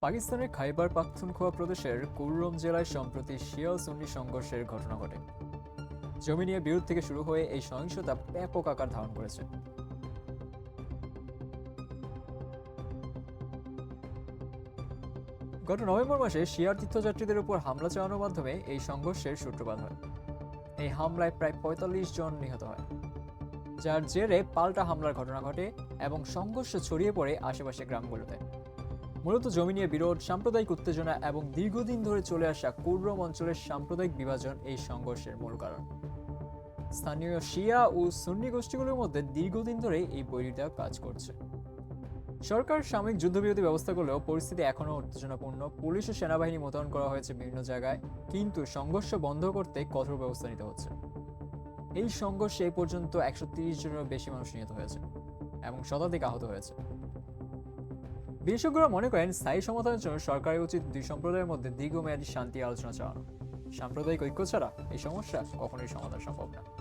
পাকিস্তানের খাইবার পাখতুনখোয়া প্রদেশের কুররম জেলায় সম্প্রতি শিয়া সুন্নি সংঘর্ষের ঘটনা ঘটে। জমি নিয়ে বিরোধ থেকে শুরু হয়ে এই সহিংসতা ব্যাপক আকার ধারণ করেছে। গত নভেম্বর মাসে শিয়ার তীর্থযাত্রীদের উপর হামলা চালানোর মাধ্যমে এই সংঘর্ষের সূত্রপাত হয়। এই হামলায় প্রায় পঁয়তাল্লিশ জন নিহত হয়। যার জেরে পাল্টা হামলার ঘটনা ঘটে এবং সংঘর্ষ ছড়িয়ে পড়ে আশেপাশে গ্রামগুলোতে। মূলত জমি নিয়ে বিরোধ, সাম্প্রদায়িক উত্তেজনা এবং দীর্ঘদিন ধরে চলে আসা কুর্রম অঞ্চলের সাম্প্রদায়িক বিভাজন এই সংঘর্ষের মূল কারণ। স্থানীয় শিয়া ও সুন্নি গোষ্ঠীগুলোর মধ্যে দীর্ঘদিন ধরে এই বৈরিতা কাজ করছে। সরকার সাময়িক যুদ্ধবিরতি ব্যবস্থা করলেও পরিস্থিতি এখনও উত্তেজনাপূর্ণ। পুলিশ ও সেনাবাহিনী মোতায়েন করা হয়েছে বিভিন্ন জায়গায়, কিন্তু সংঘর্ষ বন্ধ করতে কঠোর ব্যবস্থা নিতে হচ্ছে। এই সংঘর্ষে এ পর্যন্ত একশো তিরিশ জনেরও বেশি মানুষ নিহত হয়েছে এবং শতাধিক আহত হয়েছে। বিশেষজ্ঞরা মনে করেন, স্থায়ী সমাধানের জন্য সরকারের উচিত দুই সম্প্রদায়ের মধ্যে দীর্ঘমেয়াদী শান্তি আলোচনা চালানো। সাম্প্রদায়িক ঐক্য ছাড়া এই সমস্যা কখনোই সমাধান সম্ভব না।